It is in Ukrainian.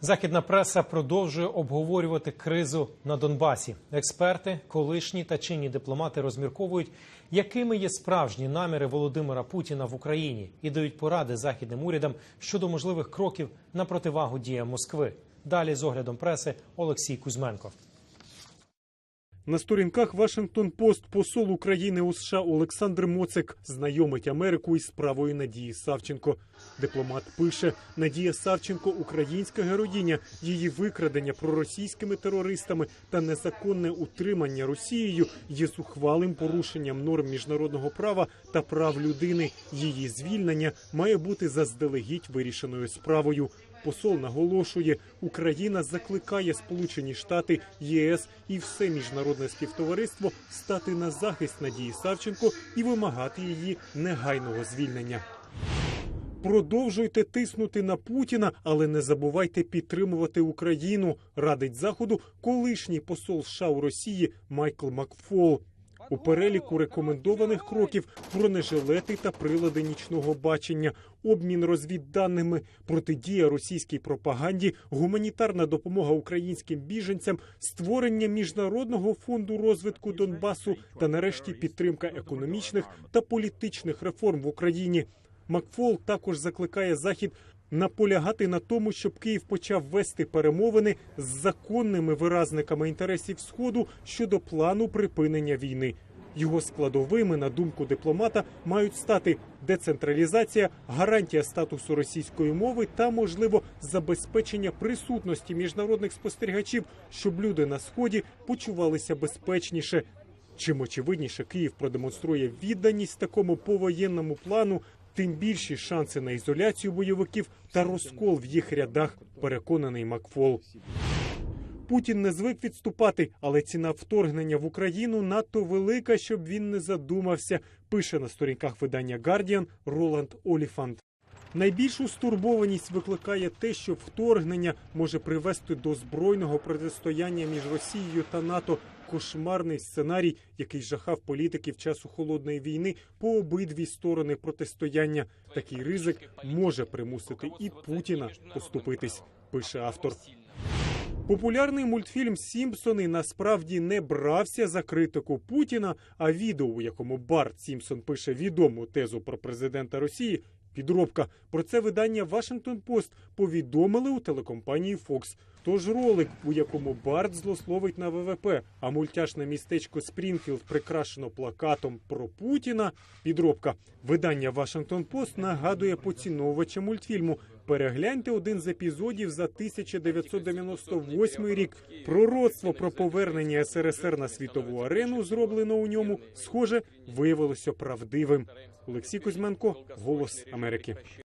Західна преса продовжує обговорювати кризу на Донбасі. Експерти, колишні та чинні дипломати розмірковують, якими є справжні наміри Володимира Путіна в Україні і дають поради західним урядам щодо можливих кроків на противагу діям Москви. Далі з оглядом преси Олексій Кузьменко. На сторінках Вашингтон Пост посол України у США Олександр Моцик знайомить Америку із справою Надії Савченко. Дипломат пише: Надія Савченко українська героїня. Її викрадення проросійськими терористами та незаконне утримання Росією є зухвалим порушенням норм міжнародного права та прав людини. Її звільнення має бути заздалегідь вирішеною справою. Посол наголошує, Україна закликає Сполучені Штати, ЄС і все міжнародне співтовариство стати на захист Надії Савченко і вимагати її негайного звільнення. Продовжуйте тиснути на Путіна, але не забувайте підтримувати Україну. Радить заходу колишній посол США у Росії Майкл Макфол. У переліку рекомендованих кроків бронежилети та прилади нічного бачення, обмін розвідданими, протидія російській пропаганді, гуманітарна допомога українським біженцям, створення міжнародного фонду розвитку Донбасу та нарешті підтримка економічних та політичних реформ в Україні. Макфол також закликає захід наполягати на тому, щоб Київ почав вести перемовини з законними виразниками інтересів Сходу щодо плану припинення війни. Його складовими, на думку дипломата, мають стати децентралізація, гарантія статусу російської мови та, можливо, забезпечення присутності міжнародних спостерігачів, щоб люди на сході почувалися безпечніше. Чим очевидніше Київ продемонструє відданість такому повоєнному плану, тим більші шанси на ізоляцію бойовиків та розкол в їх рядах, переконаний Макфол. Путін не звик відступати, але ціна вторгнення в Україну надто велика, щоб він не задумався. Пише на сторінках видання Guardian Роланд Оліфант. Найбільшу стурбованість викликає те, що вторгнення може привести до збройного протистояння між Росією та НАТО. Кошмарний сценарій, який жахав політиків часу холодної війни по обидві сторони протистояння. Такий ризик може примусити і Путіна поступитись. Пише автор. Популярний мультфільм Сімпсони насправді не брався за критику Путіна. А відео, у якому Барт Сімпсон пише відому тезу про президента Росії, підробка. Про це видання Вашингтон Пост повідомили у телекомпанії Fox. Тож ролик, у якому Барт злословить на ВВП, а мультяшне містечко Спрінфілд прикрашено плакатом про Путіна. Підробка. Видання Вашингтон Пост нагадує поціновувача мультфільму. Перегляньте один з епізодів за 1998 рік. Пророцтво про повернення СРСР на світову арену, зроблено у ньому, схоже, виявилося правдивим. Олексій Кузьменко, Голос Америки.